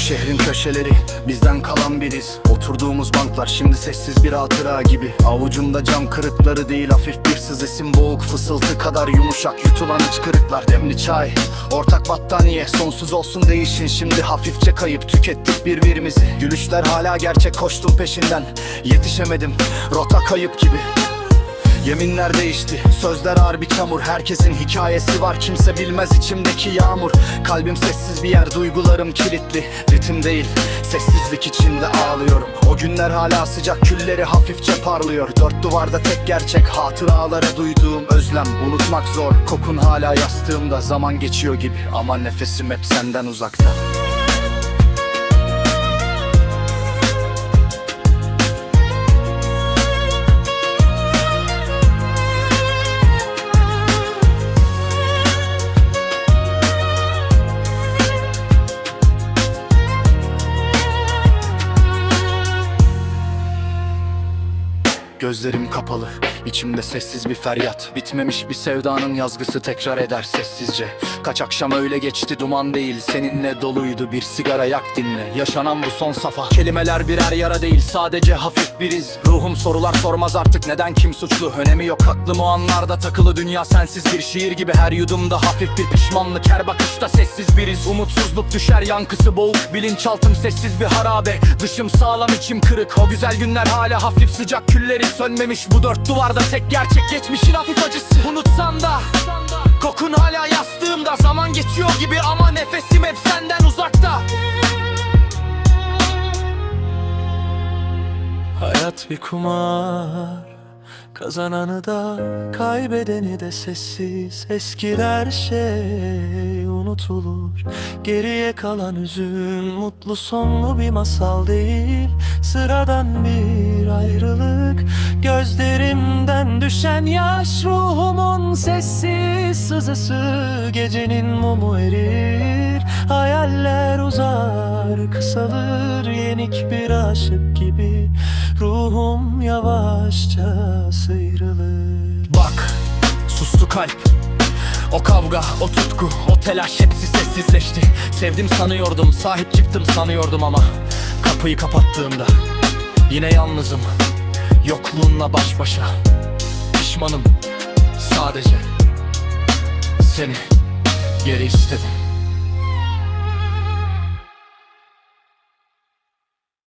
Şehrin köşeleri bizden kalan biriz. Oturduğumuz banklar şimdi sessiz bir hatıra gibi. Avucumda cam kırıkları değil hafif bir sızısim Boğuk fısıltı kadar yumuşak. Yutulan hıçkırıklar Demli çay, ortak battaniye Sonsuz olsun değişin. Şimdi hafifçe kayıp Tükettik birbirimizi. Gülüşler hala gerçek koştum peşinden. Yetişemedim rota kayıp gibi Yeminler değişti, sözler ağır bir çamur. Herkesin hikayesi var, kimse bilmez içimdeki yağmur. Kalbim sessiz bir yer, duygularım kilitli. Ritim değil, sessizlik içinde ağlıyorum. O günler hala sıcak, külleri hafifçe parlıyor. Dört duvarda tek gerçek, hatıralara duyduğum özlem. Unutmak zor, kokun hala yastığımda. Zaman geçiyor gibi. Ama nefesim hep senden uzakta Gözlerim kapalı, içimde sessiz bir feryat. Bitmemiş bir sevdanın yazgısı tekrar eder sessizce. Kaç akşam öyle geçti duman değil. Seninle doluydu bir sigara yak dinle. Yaşanan bu son safa. Kelimeler birer yara değil sadece hafif bir iz. Ruhum sorular sormaz artık neden kim suçlu. Önemi yok aklım o anlarda takılı. Dünya sensiz bir şiir gibi her yudumda hafif bir pişmanlık. Her bakışta sessiz bir iz. Umutsuzluk düşer yankısı boğuk. Bilinçaltım sessiz bir harabe. Dışım sağlam içim kırık. O güzel günler hala hafif sıcak. Külleri sönmemiş Bu dört duvarda tek gerçek geçmişin hafif acısı. Unutsam da Kokun hala yastığımda. Zaman geçiyor gibi ama nefesim hep senden uzakta. Hayat bir kumar Kazananı da kaybedeni de sessiz. Eskiler şey unutulur Geriye kalan üzüm mutlu sonlu bir masal değil. Sıradan bir ayrılık Gözlerimden düşen yaş ruhumun sessiz sızısı Gecenin mumu erir. Hayaller uzar kısalır Yenik bir aşık gibi. Ruhum yavaşça sıyrılır. Bak sustu kalp. O kavga, o tutku, o telaş hepsi sessizleşti. Sevdim sanıyordum, sahip çıktım sanıyordum ama Kapıyı kapattığımda Yine yalnızım. Yokluğunla baş başa Pişmanım Sadece Seni Geri istedim